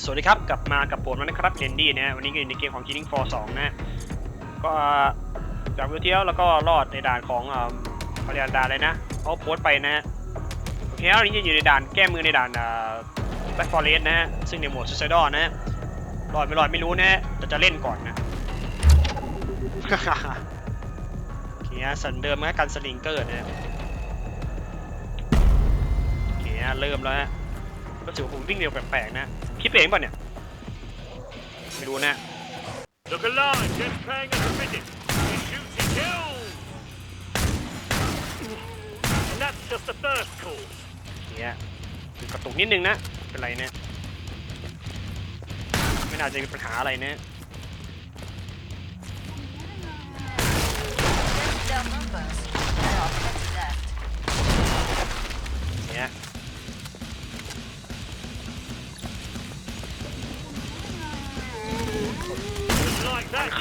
สวัสดีครับ กลับมากับผมนะครับเรนดี้นะวันนี้ก็อยู่ในเกมของ Killing Floor 2 นะฮะก็จากวิดีโอแล้วก็รอดในด่านของเอ่อเขาเรียกด่านอะไรนะเขาโพสต์ไปนะฮะโอเคแล้วันนี้จะอยู่ในด่านแก้มือในด่านแบ็คฟอร์เรสนะฮะซึ่งในโหมดซูซ i ด a l นะฮะรอดไม่รอดไม่รู้นะฮะแต่จะเล่นก่อนนะโอเคฮะสันเดิมนะกันสลิงเกอร์นะโอเคฮะเริ่มแล้วฮะก็ถือว่าผมวิ่งเร็วแปลกๆนะ คิดเองป่ะเนี่ย ไม่รู้นะ Look alive, just paying us a visit. He shoots, he kills. And that's just the first call. เนี่ยกระตุกนิดนึงนะ เป็นไรเนี่ย ไม่น่าจะมีปัญหาอะไรเนี่ย Their numbers. There are plenty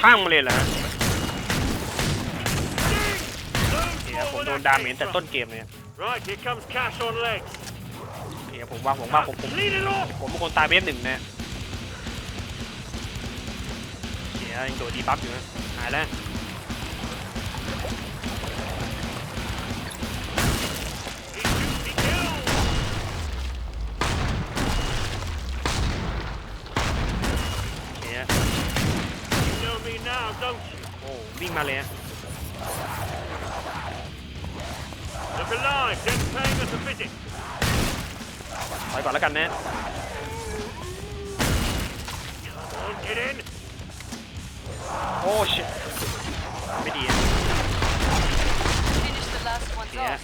ข้างมาเลยเหรอ Loads เนี่ยผม more โด where น that ดาเมจ came แต่ from. ต้นเกมเนี่ย Right, here comes Cash on legs. เนี่ยผมว่าผมว่าผมผม Lead it off. ผมเป็นคนตายเวฟหนึ่งนะเนี่ยยังโดนดีบัฟอยู่นะหายแล้ว อ้วิ่งมาเลยอะ Look alive, just paying us a visit. ถอยก่อนแล้วกันนะ Come on, get in. โอ้ชิไม่ดีอะ Finish the last ones Yeah. off,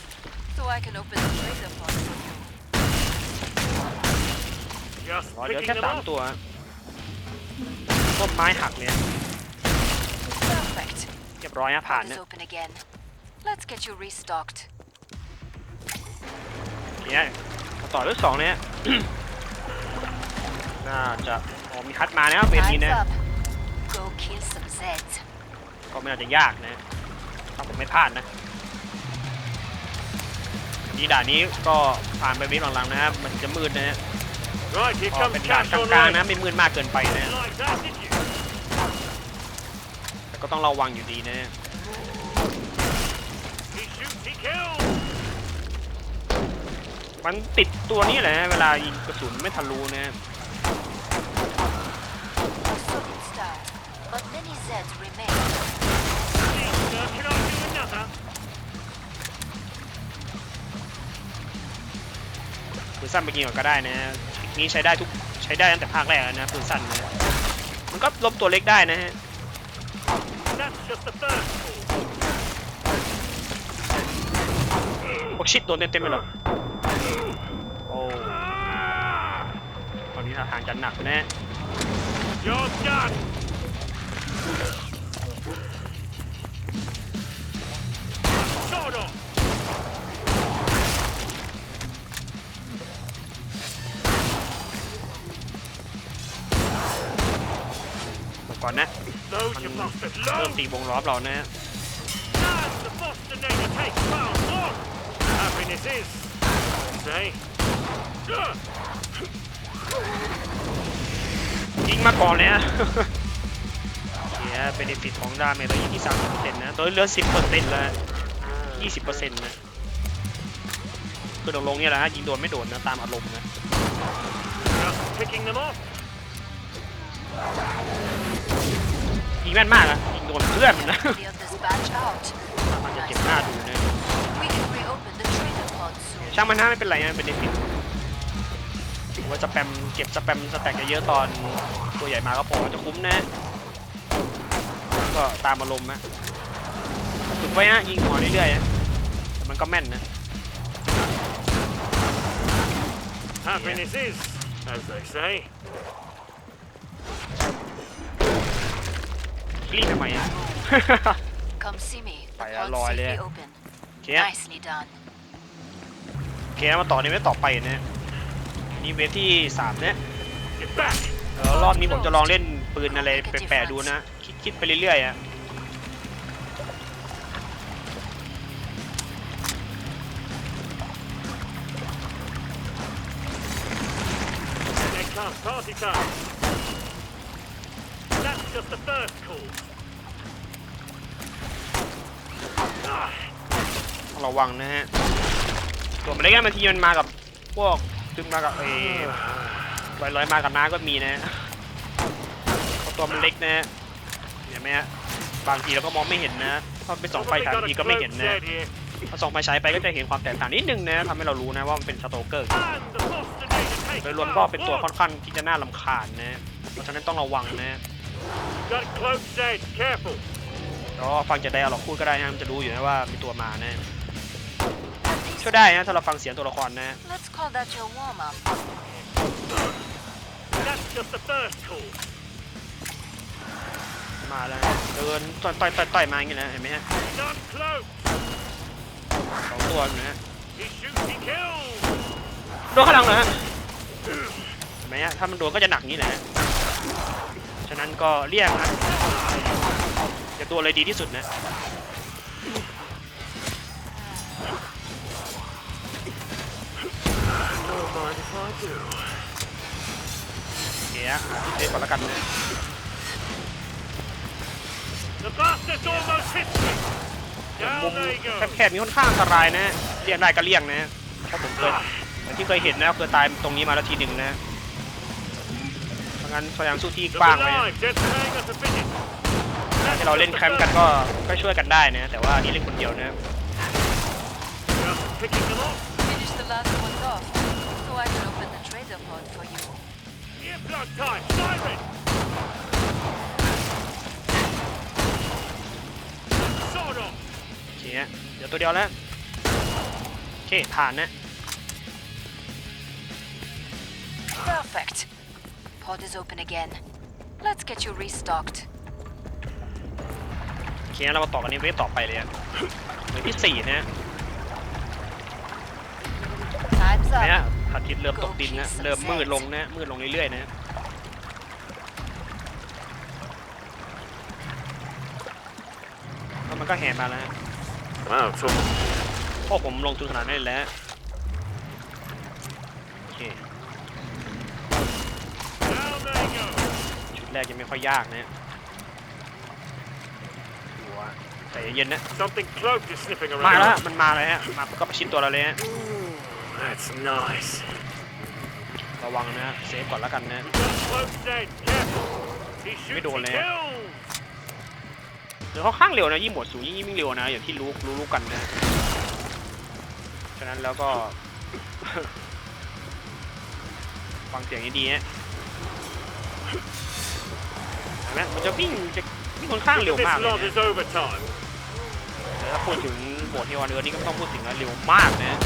so I can open the trader pod for you. Just อ๋อเหลือ picking แค่ them สาม up. ตัว ต้นไม้หักเลย Perfect. เรียบร้อยฮะผ่าน Pod นะ is open again. Let's get you restocked. เนี่ยมาต่อด้วยสองเนี่ย น่าจะอ๋อมีคัดมานะครับเวที Time's นะ up. Go kill some Zeds. ก็ไม่น่าจะยากนะ ถ้าผมไม่พลาดนะนี่ด่านนี้ก็ผ่านไปวิหลังๆนะครับ มันจะมืดนะฮะ Right, here ก็ comes เป็นด่าน Cash ก on ลางๆนะ legs. ไม่มืดมากเกินไปนะ Like that, did you? แต่ก็ต้องระวังอยู่ดีนะ He shoots, he kills. มันติดตัวนี้แหละนะเวลายิงกระสุนไม่ทะลุนะ A solid start, but many Zeds remain. Sister, can I do another? ปืนสั้นไปยิงก่อนก็ได้นะนี้ใช้ได้ทุกใช้ได้ตั้งแต่ภาคแรกแล้วนะปืนสั้นนะมันก็ลบตัวเล็กได้นะฮะ That's just the first call. พวกชิดโดนเต็มๆไปหรอโอ้ตอนนี้ท่าทางจะหนักแน่ You're done. ก่อนนะมันเริ่มตีวงล้อมเรานะฮะยิงมาก่อนเลยฮะเนี่ยเบนฟิตของดาเมจเราอยิงที่สามเปอร์เซ็นต์นะตัวเหลือสิบเปอร์เซ็นต์ล้วยี่สิบเปอร์เซ็นต์นะคือตกลงเนี่ยแหละฮะยิงโดนไม่โดนนะตามอารมณ์นะ ยิงแม่นมากอะยิงโดนเพื่อนมันนะมันจะเจ็บหน้าดูนะ We can reopen the trader pod soon. ช่างมันนะไม่เป็นไรนะเป็นเดฟิตถือว่าสแปมเก็บสแปมสแต็กเยอะๆตอนตัวใหญ่มาก็พอจะคุ้มนะ ก็ตามอารมณ์นะฝึกไว้ฮะยิงหัวเรื่อยๆนะแต่มันก็แม่นนะ Happiness is, as they say. รีบทำไมอะ Come see me. The Phải, pod's lòi safely lên. open. โอเค Nicely done. โอเคมาต่อในเว็บต่อไปนะนี่เว็บที่สามเนี่ย Get back. เดี๋ยวรอบนี้ผมจะลองเล่นปืนอะไรแปลกๆดูนะ คิดคิดไปเรื่อยๆอะ They're time, party time. That's just the first call. Ah, ต้องระวังนะฮะตัวมันเล็กอะบางทีมันมากับพวกซึ่งมากับเอลอยลอยๆมากับน้าก็มีนะเพราะตัวมันเล็กนะฮะเห็นไหมฮะบางทีเราก็มองไม่เห็นนะเพราะเป็นสองไฟ probably ฉาย got บาง a ทีก็ไม่เห็น cloaked นะ Zed here. พอส่องไฟฉายไปก็จะเห็นความแตกต่างนิดนึงนะทำให้เรารู้นะว่ามันเป็นสโตเกอร์ And the Boston Navy takes โดยรวมก็ round เป็นตัว one. ค่อนข้างที่จะน่าลำคาญนะเพราะฉะนั้นต้องระวังนะ Got a cloaked Zed, careful. แล้วก็ฟังจะได้หรอกพูดก็ได้นะมันจะรู้อยู่นะว่ามีตัวมานะ At least ช่วยได้นะถ้าเราฟังเสียงตัวละครนะ let's call that your warm-up. That's just the first call. มาแล้วนะเดินต่อยต่อยต่อยต่อยมาอย่างงี้นะเห็นไหมฮะ Not cloaked. สองตัวนะฮะ He shoots, he kills. โดนข้างหลังนะฮะเห็นไหมฮะถ้ามันโดนก็จะหนักอย่างนี้แหละ ฉะนั้นก็เลี่ยงนะอย่าตัวเลยดีที่สุดนะ Don't mind if I do. โอเคฮะหาที่เซฟก่อนแล้วกันนะ The bastard's almost hit me. มุม Down there you go. แคบๆมีค่อนข้างอันตรายนะเลี่ยงได้ก็เลี่ยงนะเพราะผมเคยอย่างที่เคยเห็นนะเคยตายตรงนี้มาแล้วทีหนึ่งนะเพราะ งั้นพยายามสู้ที่ก Look ว้างไว้นะ alive, just paying us a visit. ที่เราเล่นแคมป์กันก็ก็ช่วยกันได้นะ แต่ว่านี่เล่นคนเดียวนะ Just picking them off. Finish the last ones off, so I can open the trader pod for you. Earplug time, siren. Sword off. โอเคฮะเดี๋ยวตัวเดียวแล้วโอเคผ่านนะ Perfect. Pod is open again. Let's get you restocked. โอเคเรามาต่อกันในเวฟต่อไปเลยฮะเวฟที่สี่นะฮะ Time's นะฮะ up. พระอาทิตย์เริ่มตกดินนะ เริ่มมืดลงนะ มืดลงเรื่อยๆนะแล้วมันก็แห่มาแล้วฮะ Wow, so พวกผมลงทุนขนาดนั้นเลยแล้ว โอเค down there you go. ชุดแรกยังไม่ค่อยยากนะฮะหัวใจเย็นๆนะ Something cloaked is sniffing มา around. แล้วมันมาเลยฮะมาปุ๊บก็ประชิดตัวเราเลยฮะ That's nice. ระวังนะฮะเซฟก่อนแล้วกันนะ Got a cloaked Zed, careful. He shoots, he đồ nè. kills. เดี๋ยวเขาข้างเร็วนะยิ่งหมดสูงยิ่งยิ่งเร็วนะอย่างที่รู้รู้รู้กันนะฉะนั้นแล้วก็ ฟังเสียงให้ดีฮะ ไหมมันจะวิ่งจะวิ่งค่อนข้างเร็ว This มากเลย lot นะ is overtime. แต่ถ้าพูดถึงโหมดเฮวานเออร์นี่ก็ไม่ต้องพูดถึงนะเร็วมากนะ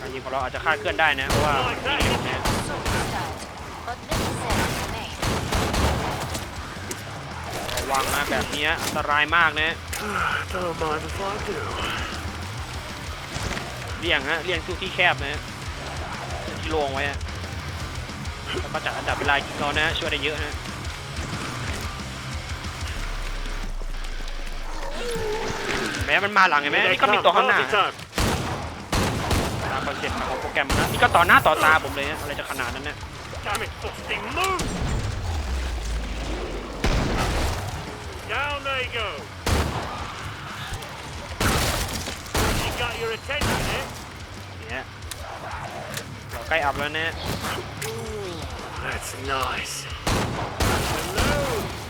การยิงของเราอาจจะคลาดเคลื่อนได้นะ เพราะว่าวิ่งเร็วนะ So restocked, but many Zeds remain. ระวังนะแบบนี้อันตรายมากนะ Don't mind if I do. เลี่ยงฮะเลี่ยงทุกที่แคบนะที่โล่งไว้ฮะแล้วก็จัดอันดับเวลายิงเรานะช่วยได้เยอะนะ แม้มันมาหลังเห็นไหม Here they นี่ก็มี come, ตัวข้างหน้า party time. ตามคอนเซ็ปต์ของโปรแกรมนะนี่ก็ต่อหน้าต่อตาผมเลยฮะอะไรจะขนาดนั้นนะ Damn it, Busty, move! Down they go. He got your attention, eh? เนี่ยเราใกล้อัพแล้วนะ That's nice. Hello.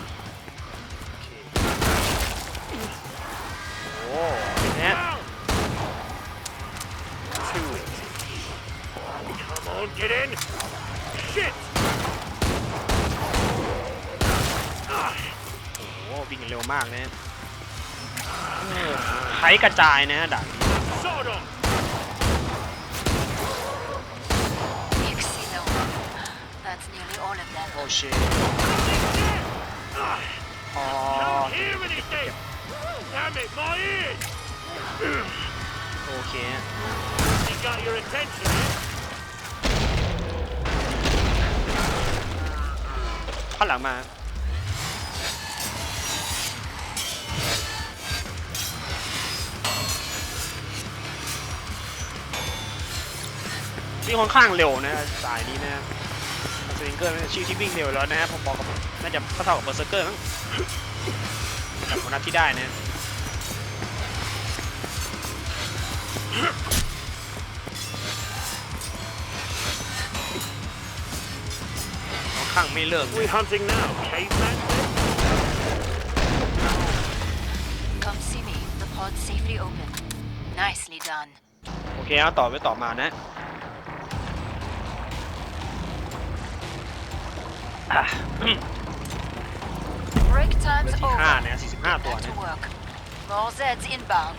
Come on, get in. Shit. Ah, โอ้วิ่งเร็วมากนะเออไขกระจายนะฮะด่านนี้ sword on. Excellent. That's nearly all of them. โอเช Ah, อ๋อ can't hear anything. Damn it, my ears. โอเคฮะ He got your attention, eh? ข้าหลังมา วิ่งค่อนข้างเร็วนะสายนี้นะวิงเกอร์ชื่อที่วิ่งเร็วแล้วนะฮะผมบอกกับน่าจะเท่ากับเบอร์เซอร์เกอร์มั้งกับคนนัดที่ได้นะ ข้างไม่เลิก What are we hunting now? Caveman? Come see me. The pod's safely open. Nicely done. โอเคเอาต่อไปต่อมานะอะ Break time's เบอร์ที่ over. ห้านะ45 ตัว Back นะ to work. More Zeds inbound.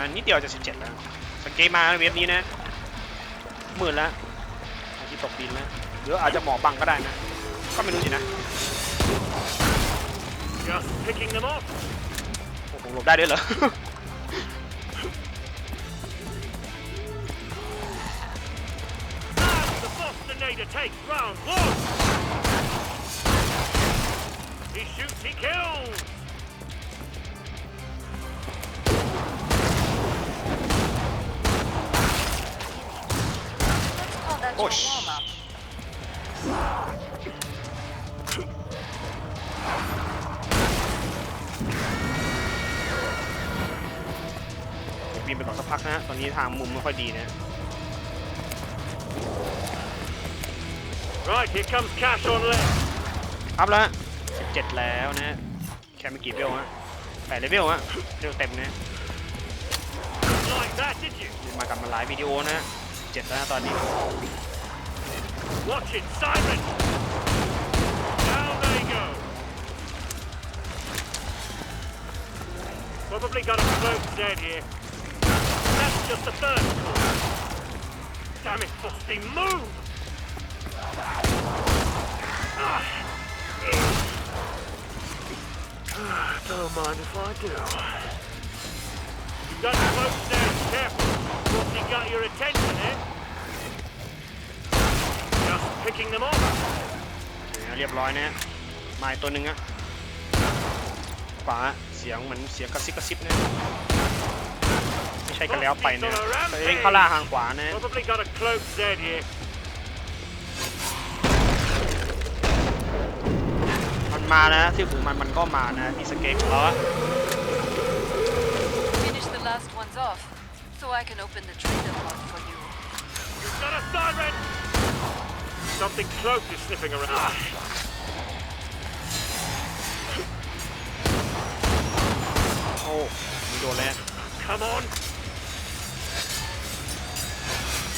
มานิดเดียวจะ17แล้วสังเกตมาเว็บนี้นะหมื่นแล้วอาที่ตกดินแล้วหรืออาจจะหมอบังก็ได้นะ ก็ไม่รู้สินะ Just picking them off. โอ้โหหลบได้ด้วยเหรอ Push. your warm-up. บินไปก่อนสักพักนะฮะ ตอนนี้ทางมุมไม่ค่อยดีนะ Right, here comes Cash on left. อัพแล้วฮะ17 แล้วนะฮะแค่ไม่กี่เวลฮะแปดเลเวลฮะเร็วเต็มนะ Didn't like that, did you? นี่มากับมาหลายวิดีโอนะฮะ17แล้วนะตอนนี้ Watch it, Simon. Down they go. Probably got a cloak dead here. That's just the first call. Damn it, Frosty, move! Ah. Don't mind if I do. You got the cloak dead, careful. Frosty got your attention, eh? Just picking them off. เรียบร้อยนะฮะมาอีกตัวหนึ่งอะขวาเสียงเหมือนเสียงกระซิบกระซิบนะไม่ใช่กันแล้วไปนะแต่เองเข้าล่าทางขวานะ Probably got a cloak Z here. มันมานะที่ถึงมันมันก็มานะมีสเก็ตของเราอะ Finish the last ones off, so I can open the trader pod for you. You've got a siren! Something cloaked is sniffing around. โอ้มีโดนแล้ว Come on!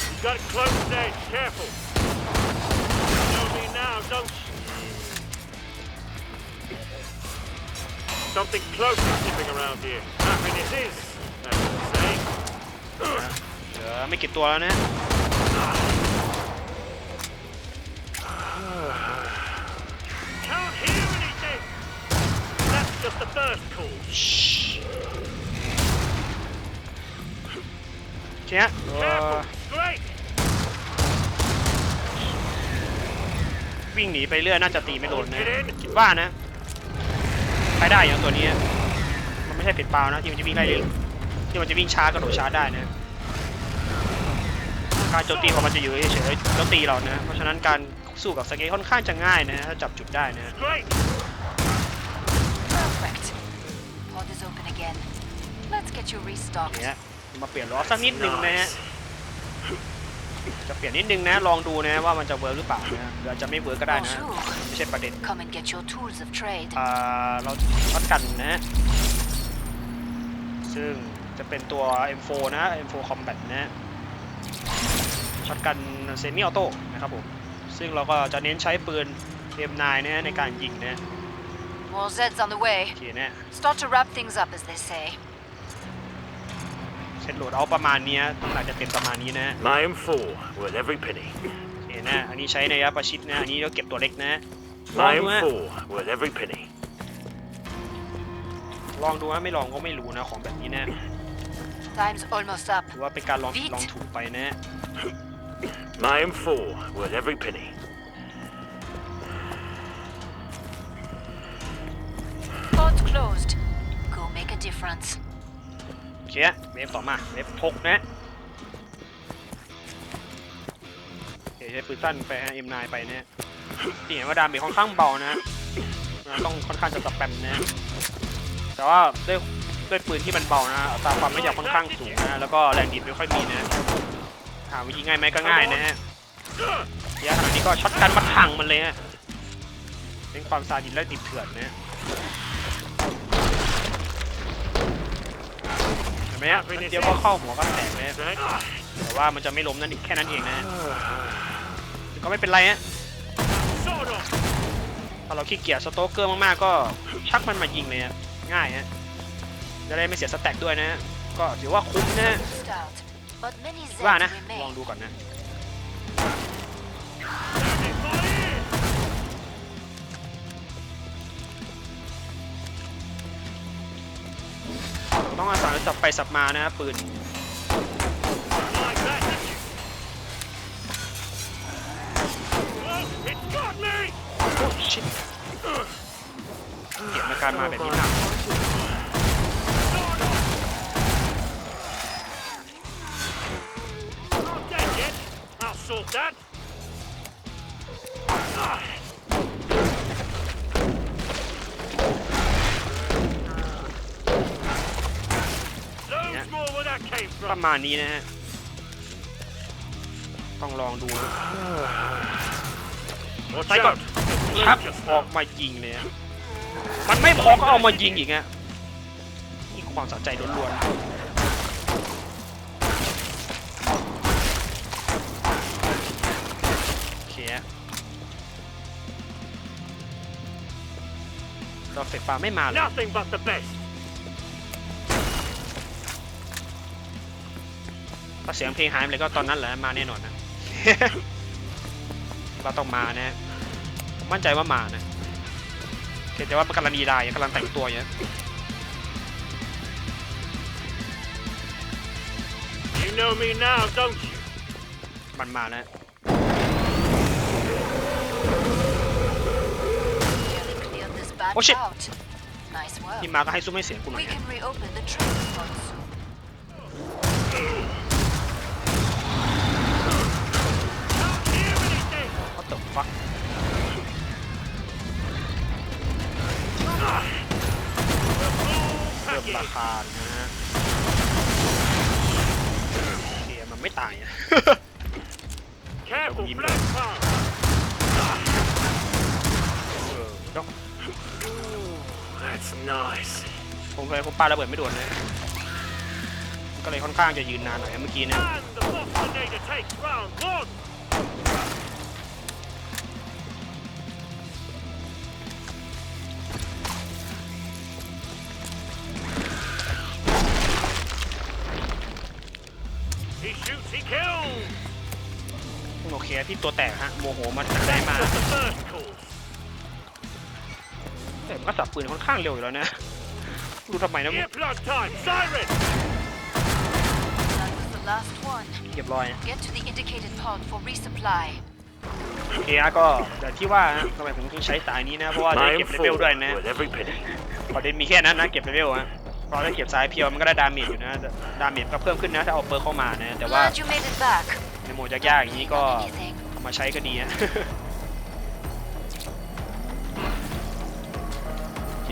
You've got cloak Z, careful! You know me now, don't you? Something cloaked is sniffing around here. Happiness is, as they say. เหลือไม่กี่ตัวแล้วนะ Can't hear anything! That's just the first call. เชี่ยเออ Careful! Great! วิ่งหนีไปเรื่อยน่าจะตีไม่โดนนะคิดว่านะใช้ได้อย่างตัวนี้มันไม่ใช่เป็ดเปล่านะที่มันจะวิ่งได้เรื่อยที่มันจะวิ่งช้ากระโดดช้าได้นะการโจมตีของมันจะอยู่เฉยๆแล้วตีเรานะเพราะฉะนั้นการ สู้กับสเก็ตค่อนข้างจะง่ายนะถ้าจับจุดได้นะ Great! Perfect. Pod is open again. Let's get you restocked. เนี่ยมาเปลี่ยนล้อสักนิดหนึ่งนะฮะจะเปลี่ยนนิดนึงนะลองดูนะว่ามันจะเวิร์กหรือเปล่านะหรืออาจจะไม่เวิร์กก็ได้นะ Bonjour. ไม่ใช่ประเด็น Come and get your tools of trade. อ่าเราช็อตกันนะ ซึ่งจะเป็นตัว M4 นะ M4 Combat นะช็อตกันเซมิออโต้นะครับผม ซึ่งเราก็จะเน้นใช้ปืน M9 นะในการยิงนะ More Zeds on the way. โอเคนะ Start to wrap things up, as they say. เซตโหลดเอาประมาณเนี้ยต้องหลังจะเต็มประมาณนี้นะ My M4, worth every penny. โอเคนะ อันนี้ใช้ในระยะประชิดนะ อันนี้เราเก็บตัวเล็กนะลอง My ดูฮะ M4, worth every penny. ลองดูว่าไม่ลองก็ไม่รู้นะของแบบนี้นะ Time's almost up. ถือว่าเป็นการลองผิดลองถูกไปนะ I am four, worth every penny. Pod's closed. Go make a difference. โอเคเวฟต่อมาเวฟหกนะโอเคใช้ปืนสั้นไปฮะ M9 ไปนะที่เห็นว่าดาเมจค่อนข้างเบานะนะต้องค่อนข้างจะสแปมนะ แต่ว่าด้วยด้วยปืนที่มันเบานะอัตราความไม่ยาวค่อนข้างสูงนะ แล้วก็แรงดีดไม่ค่อยมีนะ ถามว่ายิงง่ายไหมก็ง่ายนะฮะเสียขนาดนี้ก็ช็อตกันมาถังมันเลยฮะ เป็นความซาดิสและติดเถื่อนนะเห็นไหมฮะเดียวก็เข้าหัวก็แตกเลยฮะแต่ว่ามันจะไม่ล้มนั่นแค่นั้นเองนะฮะก็ไม่เป็นไรฮะถ้าเราขี้เกียจสโตกเกอร์มากๆก็ชักมันมายิงเลยฮะง่ายฮะจะได้ไม่เสียสแต็กด้วยนะฮะก็ถือว่าคุ้มนะ ฮะ Start. But many ว่า Zeds นะ remain. ลองดูก่อนนะ Damn it, my ear! ต้องอาศัยสับไปสับมานะฮะปืน Like that, did you? Whoa, it got me! โอ้ชิบเก็บอาการมาแบบนี้หนัก that. Ah. Loads more where that came ประ from. มาณนี้นะฮะ ต้องลองดูนะ Watch Take out. ชัก Just ออกมายิงเลยฮะมันไม่พอก็เอามายิงอีกฮะนี่ความสนใจล้วนๆ โอเคฮะรอเฟกปลาไม่มาเลย Nothing but the best. ก็เสียงเพลงหายไปเลยก็ตอนนั้นแหละมาแน่นอนนะว่าต้องมานะผมมั่นใจว่ามานะเพียงแต่ว่ามันกำลังดีได้กำลังแต่งตัวอยู่นะ You know me now, don't you? มันมาแล้ว Oh, shit. out. Nice work. ที่มาก็ให้ซุ้มให้เสียงกูหน่อ We ยนะ can reopen the training pod soon. Can't hear anything. What the fuck เริ่มรา Package. คานะฮะโอเคมันไม่ตายอะ Careful, Give me That's nice. ผมเลยผมปาระเบิดไม่โดนเลย ก็เลยค่อนข้างจะยืนนานหน่อยเมื่อกี้เนี่ย And the Box Grenade takes round one. โอเคที่ตัวแตกฮะโมโหมันได้มา That's the first course. แต่มันก็สับปืนค่อนข้างเร็วอยู่แล้วนะรู้ทำไมนะ Earplug time, siren. That was the last one. เรียบร้อยนะ Get to the indicated pod for resupply. โอเคฮะก็แต่ที่ว่านะทำไมผมถึงใช้สายนี้นะ เพราะว่าได้ I เก็ am บเลเวล full ด้วยนะ with every penny. ประเด็นมีแค่นั้นนะเก็บเลเวลฮะเพราะถ้าเก็บสายเพียวมันก็ได้ดาเมจอยู่นะ ดาเมจก็เพิ่มขึ้นนะถ้าเอาเปิร์เข้ามานะ แต่ว่า Glad you made it back. ในโหมดยากๆอย่างนี้ก็ Got anything? เอามาใช้ก็ดีฮะ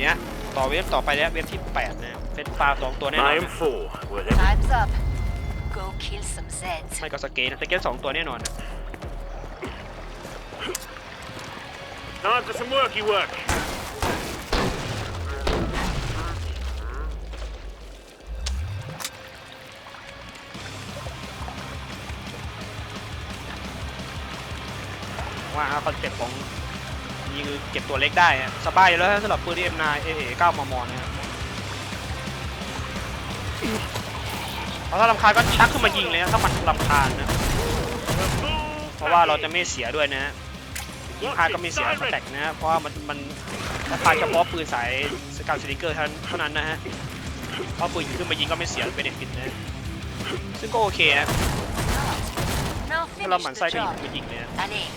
นี้ยต่อเว็บต่อไปแล้วเว็บที่8นะเป็นปลาสองตัวแน่นอน I am นะ full with every Time's up. Go kill some Zeds. ไม่ก็สเกตนะสเกตสองตัวแน่นอนนะ Time for some worky work. ว่าคอนเซ็ปต์ของ นี่คือเก็บตัวเล็กได้อะสบายอยู่แล้วสำหรับปืนที่ M9 AA 9มมนะครับเพราะถ้าลำคาญก็ชักขึ้นมายิงเลยนะถ้ามันลำคาญนะ The full เพราะว่าเราจะ package. ไม่เสียด้วยนะฮะยิงพลาดก็ไม่เสียสแต็กนะฮะเพราะว่ามันมันสะพานเฉพาะปืนสายสกัดสติกเกอร์เท่านั้นเท่านั้นนะฮะเพราะปืนขึ้นมายิงก็ไม่เสียเป็นเด็นฟิตนะซึ่งก็โอเคนะ Now ถ้าเรา finish หมั่นไส้ the ก็ยิง job. ปืนยิงเลยนะ Allez,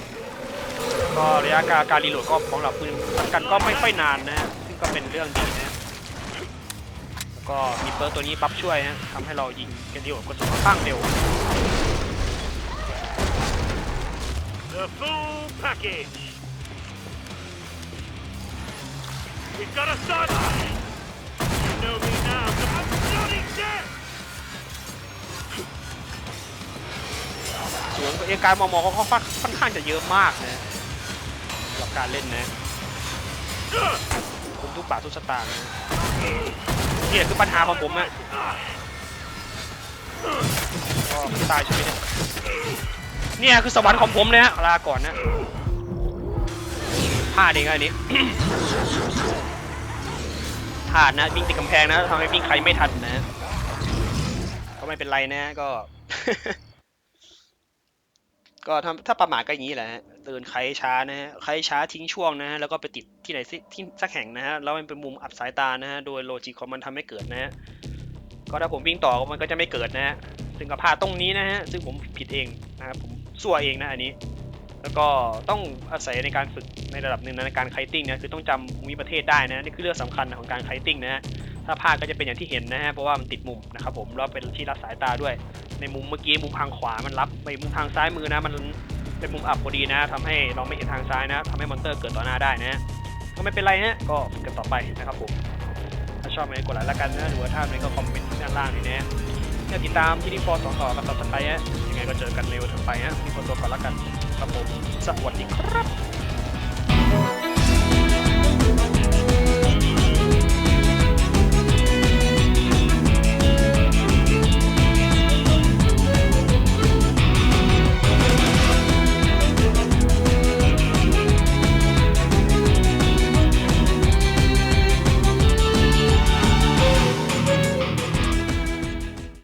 ก็ระยะการการรีโหลดก็ของเราปืนพันกันก็ไม่ค่อยนานนะฮะซึ่งก็เป็นเรื่องดีนะแล้วก็มีเปิร์กตัวนี้บัฟช่วยนะทำให้เรายิงกันรีโหลดกระสุนค่อนข้างเร็ว The full package. We've got a sideline. You know me now, so I'm bloody dead. ส่วนเองการมองมองก็ค่อนข้างค่อนข้างจะเยอะมากนะสำ หรับการเล่นนะคุ้มทุกบาททุกสตางค์นะนี่คือปัญหาของผมนะก็ตายใช่ไหมเนี่ยเนี่ยคือสวรรค์ของผมเลยฮะลาก่อนนะพลาดเองอันนี้พลาดนะวิ่งติดกำแพงนะทำให้วิ่งใครไม่ทันนะก็ไม่เป็นไรนะก็ ก็ถ้าถ้าประมาทก็อย่างนี้แหละฮะเตือนใครช้านะฮะใครช้าทิ้งช่วงนะฮะแล้วก็ไปติดที่ไหนสิที่สักแห่งนะฮะแล้วมันเป็นมุมอับสายตานะฮะโดยโลจิกของมันทำให้เกิดนะฮะก็ถ้าผมวิ่งต่อมันก็จะไม่เกิดนะฮะซึ่งก็พลาดตรงนี้นะฮะซึ่งผมผิดเองนะครับผมสั่วเองนะอันนี้ แล้วก็ต้องอาศัยในการฝึกในระดับหนึ่งนะในการไคติ้งนะคือต้องจำภูมิประเทศได้นะนี่คือเรื่องสำคัญของการไคติ้งนะฮะ ถ้าพลาดก็จะเป็นอย่างที่เห็นนะฮะเพราะว่ามันติดมุมนะครับผมแล้วเป็นที่รับสายตาด้วย ในมุมเมื่อกี้มุมทางขวามันรับไปมุมทางซ้ายมือนะ มันเป็นมุมอับพอดีนะทำให้เราไม่เห็นทางซ้ายนะทำให้มอนเตอร์เกิดต่อหน้าได้นะก็ไม่เป็นไรฮะก็ฝึกกันต่อไปนะครับผมถ้าชอบไหมกดไลค์แล้วกันนะหรือว่าถ้าไม่ก็คอมเมนต์ด้านล่างนี่นะเนี่ยติดตามที่นี่ฟอร์สองต่อกับต่อสัปดาห์ฮะยังไงก็เจอกันในวันถัดไปฮะมีคนตัวก่อนแล้วกันครับผมสวัสดีครับ